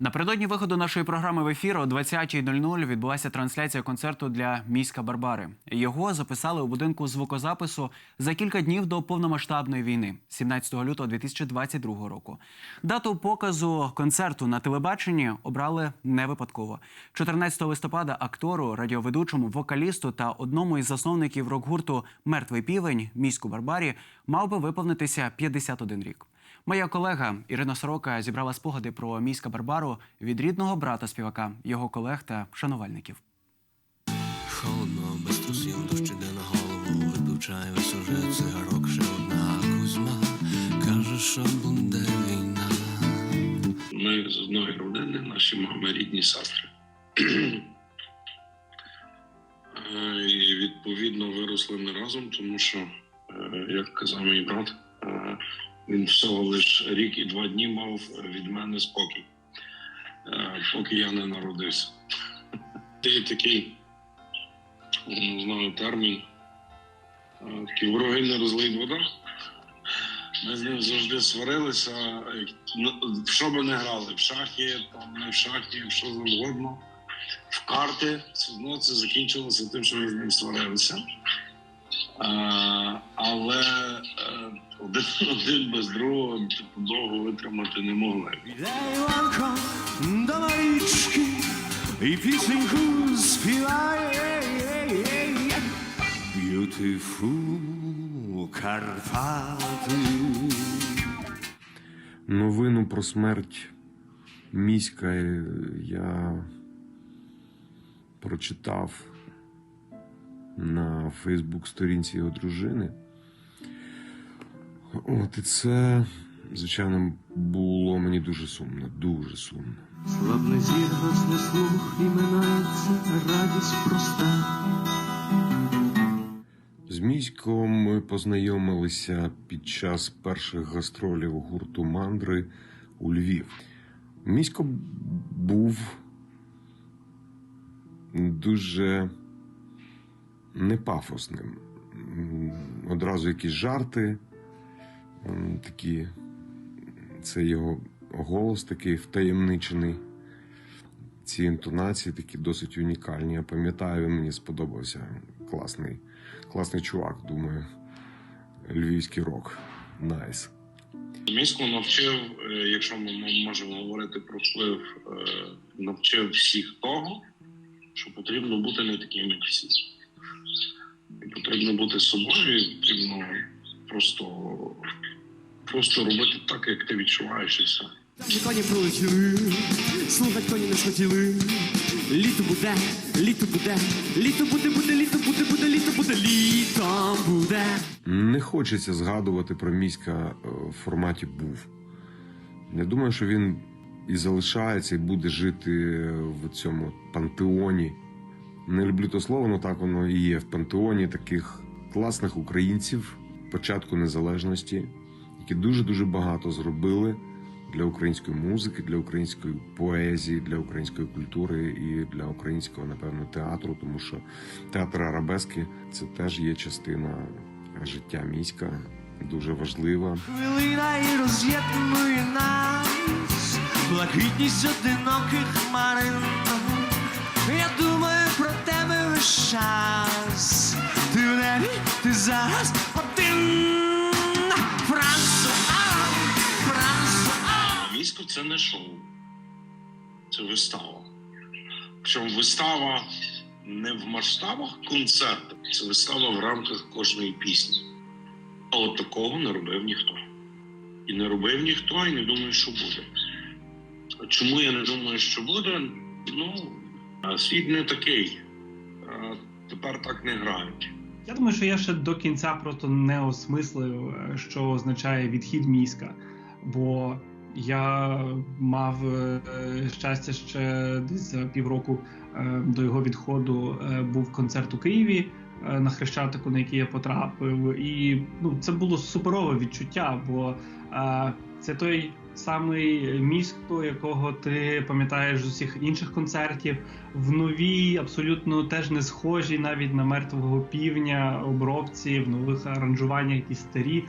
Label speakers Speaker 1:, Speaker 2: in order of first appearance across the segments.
Speaker 1: Напередодні виходу нашої програми в ефір о 20.00 відбулася трансляція концерту для міська Барбари. Його записали у будинку звукозапису за кілька днів до повномасштабної війни, 17 лютого 2022 року. Дату показу концерту на телебаченні обрали не випадково. 14 листопада актору, радіоведучому, вокалісту та одному із засновників рок-гурту Мертвий півень міську Барбарі мав би виповнитися 51 рік. Моя колега Ірина Сорока зібрала спогади про міська Барбару від рідного брата співака, його колег та шанувальників.
Speaker 2: Холодно, без трусів, дощ іде на голову, випив чай, весь уже цигарок, ще одна Кузьма каже, що буде війна.
Speaker 3: Ми з одної родини, наші мами рідні сестри. Е, І відповідно виросли ми разом, тому що, е, як казав мій брат, е, він всього лиш рік і два дні мав від мене спокій, е, поки я не народився. Ти такий, не знаю, термін. е, Такі вороги не розлиють вода. Ми з ним завжди сварилися. ну, В що би не грали, в шахи, там не в шахи, в що завгодно, в карти. Все одно це закінчилося тим, що ми з ним сварилися. Один, без другого типу, довго витримати не могли.
Speaker 4: Іде Іванко до Марічки і пісеньку співає. Beautiful Карпати.
Speaker 5: Новину про смерть міська е, я прочитав на Фейсбук-сторінці його дружини. От і це, звичайно, було мені дуже сумно, дуже сумно.
Speaker 4: Слабний зір, гасне слух і минається радість проста.
Speaker 5: З міськом ми познайомилися під час перших гастролів гурту Мандри у Львів. Місько був дуже непафосним. Одразу якісь жарти, такі, це його голос такий втаємничений. Ці інтонації такі досить унікальні. Я пам'ятаю, він мені сподобався. Класний, класний чувак, думаю. Львівський рок. Найс.
Speaker 3: Місько навчив, е, якщо ми можемо говорити про вплив, е, навчив всіх того, що потрібно бути не таким, як всі. Потрібно бути собою, потрібно просто, просто робити так, як ти відчуваєш і все.
Speaker 4: Коні пролетіли, слухать коні не схотіли. Літо буде, літо буде, літо буде, буде, літо буде, буде, літо буде, літо буде.
Speaker 5: Не хочеться згадувати про міська е, в форматі був. Я думаю, що він і залишається, і буде жити в цьому пантеоні. Не люблю то слово, але так воно і є в пантеоні таких класних українців початку незалежності, які дуже-дуже багато зробили для української музики, для української поезії, для української культури і для українського, напевно, театру, тому що театр арабески це теж є частина життя міська, дуже важлива.
Speaker 4: Хвилина і роз'єднує нас, блакитність одиноких хмарин. Я думаю про тебе весь час. Ти в небі, ти зараз один.
Speaker 3: Місько це не шоу, це вистава. Причому вистава не в масштабах концерту, це вистава в рамках кожної пісні. А от такого не робив ніхто. І не робив ніхто, і не думаю, що буде. Чому я не думаю, що буде? Ну, світ не такий. Тепер так не грають.
Speaker 6: Я думаю, що я ще до кінця просто не осмислив, е, що означає відхід міська. Бо я мав е, щастя ще десь за півроку е, до його відходу е, був концерт у Києві на Хрещатику, на який я потрапив. І ну, це було суперове відчуття, бо це той самий місто, якого ти пам'ятаєш з усіх інших концертів в новій, абсолютно теж не схожі навіть на мертвого півня обробці, в нових аранжуваннях, якісь старі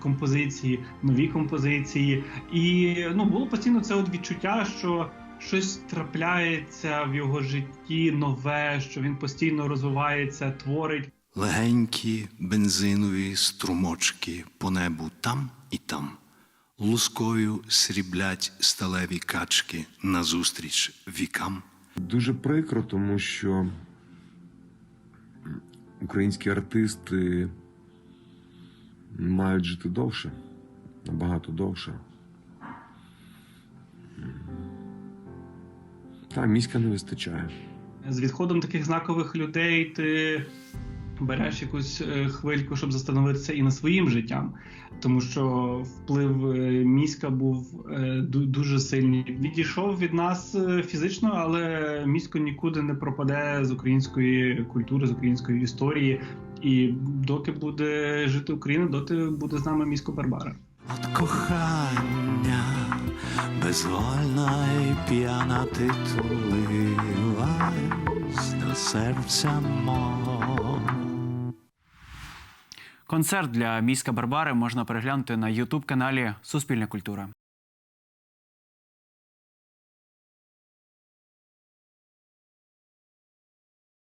Speaker 6: композиції, нові композиції. І ну було постійно це от відчуття, що щось трапляється в його житті нове, що він постійно розвивається, творить.
Speaker 2: Легенькі бензинові струмочки по небу там і там. Лускою сріблять сталеві качки назустріч вікам.
Speaker 5: Дуже прикро, тому що українські артисти мають жити довше, набагато довше. Та міська не вистачає.
Speaker 6: З відходом таких знакових людей ти береш якусь е, хвильку, щоб застановитися і над своїм життям, тому що вплив е, міська був е, дуже сильний. Відійшов від нас фізично, але місько нікуди не пропаде з української культури, з української історії. І доки буде жити Україна, доти буде з нами місько Барбара.
Speaker 2: От кохання безвольна і п'яна ти тулилась до серця мого.
Speaker 1: Концерт для міська Барбари можна переглянути на Ютуб каналі Суспільна культура.